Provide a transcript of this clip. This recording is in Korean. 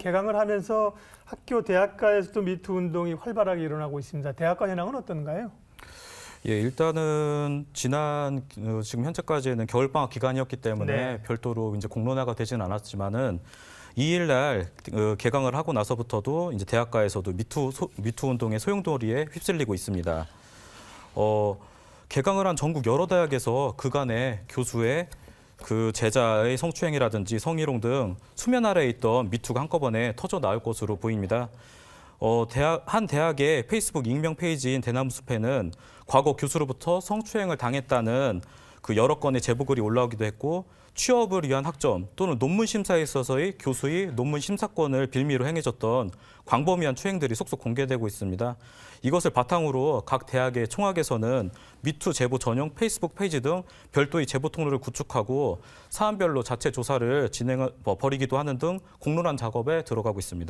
개강을 하면서 학교 대학가에서도 미투 운동이 활발하게 일어나고 있습니다. 대학가 현황은 어떤가요? 예, 일단은 지난 어, 지금 현재까지는 겨울 방학 기간이었기 때문에 네. 별도로 이제 공론화가 되지는 않았지만은 2일 날 어, 개강을 하고 나서부터도 이제 대학가에서도 미투 소, 미투 운동의 소용돌이에 휩쓸리고 있습니다. 어, 개강을 한 전국 여러 대학에서 그간의 교수의 그 제자의 성추행이라든지 성희롱 등 수면 아래에 있던 미투가 한꺼번에 터져 나올 것으로 보입니다. 어, 대학, 한 대학의 페이스북 익명 페이지인 대나무숲에는 과거 교수로부터 성추행을 당했다는 그 여러 건의 제보글이 올라오기도 했고 취업을 위한 학점 또는 논문 심사에 있어서의 교수의 논문 심사권을 빌미로 행해졌던 광범위한 추행들이 속속 공개되고 있습니다. 이것을 바탕으로 각 대학의 총학에서는 미투 제보 전용 페이스북 페이지 등 별도의 제보 통로를 구축하고 사안별로 자체 조사를 진행 벌이기도 하는 등 공론한 작업에 들어가고 있습니다.